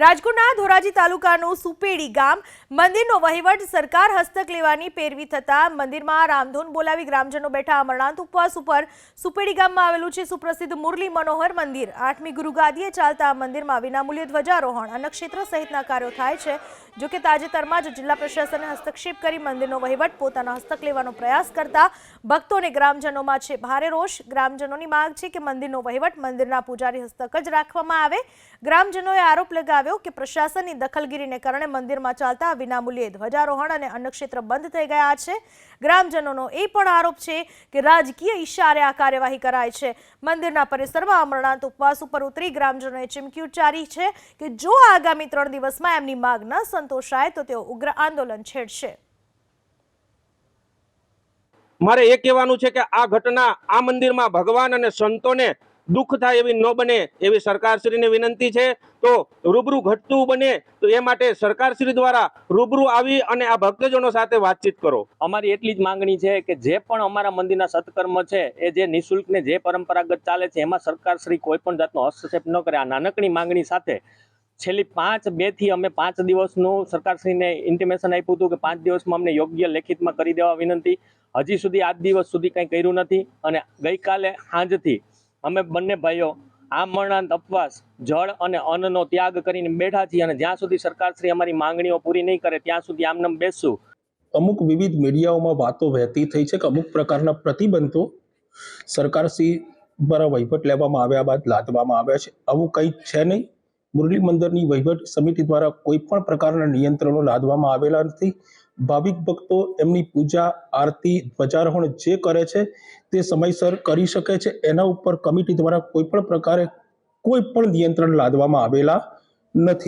રાજકોટના ધોરાજી તાલુકાનું સુપેડી ગામ મંદિરનો વહીવટ સરકાર હસ્તક લેવાની પેરવી થતા મંદિરમાં રામધૂન બોલાવી ગ્રામજનો બેઠા અમરનાથ ઉપવાસ ઉપર સુપેડી ગામમાં આવેલું છે સુપ્રસિદ્ધ મુરલી મનોહર મંદિર. આઠમી ગુરુગાદીએ ચાલતા આ મંદિરમાં વિનામૂલ્યે ધ્વજારોહણ અન્નક્ષેત્ર સહિતના કાર્યો થાય છે. જો કે તાજેતરમાં જ જિલ્લા પ્રશાસને હસ્તક્ષેપ કરી મંદિરનો વહીવટ પોતાના હસ્તક લેવાનો પ્રયાસ કરતા ભક્તો અને ગ્રામજનોમાં છે ભારે રોષ. ગ્રામજનોની માંગ છે કે મંદિરનો વહીવટ મંદિરના પૂજારી હસ્તક જ રાખવામાં આવે. ગ્રામજનોએ આરોપ લગાવ્યો કે પ્રશાસનની દખલગીરીને કારણે મંદિરમાં ચાલતા વિનામૂલ્યે ધ્વજારોહણ અને અન્નક્ષેત્ર બંધ થઈ ગયા છે. ગ્રામજનોનો એ પણ આરોપ છે કે રાજકીય ઈશારે આ કાર્યવાહી કરાય છે. મંદિરના પરિસરમાં અમરનાથ ઉપવાસ ઉપર ઉતરી ગ્રામજનોએ ચીમકી ઉચ્ચારી છે કે જો આગામી ત્રણ દિવસમાં એમની માંગ ન સંતોષાય તો તેઓ ઉગ્ર આંદોલન છેડશે. મારે એ કહેવાનું છે કે આ ઘટના આ મંદિરમાં ભગવાન અને સંતોને દુઃખ થાય એવી ન બને એવી સરકારશ્રીને વિનંતી છે. તો રૂબરૂ ઘટતું બને તો એ માટે સરકારશ્રી દ્વારા રૂબરૂ આવી અને આ ભક્તજનો સાથે વાતચીત કરો. અમારી એટલી જ માંગણી છે કે જે પણ અમારા મંદિરના સત્કર્મ છે, એ જે નિઃશુલ્ક ને જે પરંપરાગત ચાલે છે, એમાં સરકારશ્રી કોઈ પણ જાતનો હસ્તક્ષેપ ન કરે. આ નાનકડી માંગણી સાથે છેલ્લી પાંચ, બેથી અમે પાંચ દિવસનું સરકારશ્રીને ઇન્ટિમેશન આપ્યું હતું કે પાંચ દિવસમાં અમને યોગ્ય લેખિતમાં કરી દેવા વિનંતી. હજી સુધી આજ દિવસ સુધી કંઈ કર્યું નથી અને ગઈકાલે સાંજથી અમે બંને ભાઈઓ આ અપવાસ જળ અને અન્નનો ત્યાગ કરીને બેઠા છીએ અને જ્યાં સુધી સરકારશ્રી અમારી માંગણીઓ પૂરી નહીં કરે, ત્યાં સુધી આમનામ બેસશું. અમુક વિવિધ મીડિયાઓમાં વાતો વહેતી થઈ છે કે અમુક પ્રકારના પ્રતિબંધો સરકારશ્રી દ્વારા વહીવટ લેવામાં આવ્યા બાદ લાદવામાં આવ્યા છે. આવું કંઈ છે નહીં? મુરલી મંદિરની વહીવટ સમિતિ દ્વારા કોઈ પણ પ્રકારના નિયંત્રણો લાદવામાં આવેલા નથી. ભાવિક ભક્તો એમની પૂજા, આરતી, ધ્વજારોહણ જે કરે છે તે સમયસર કરી શકે છે. એના ઉપર કમિટી દ્વારા કોઈ પણ પ્રકારે કોઈ પણ નિયંત્રણ લાદવામાં આવેલા નથી.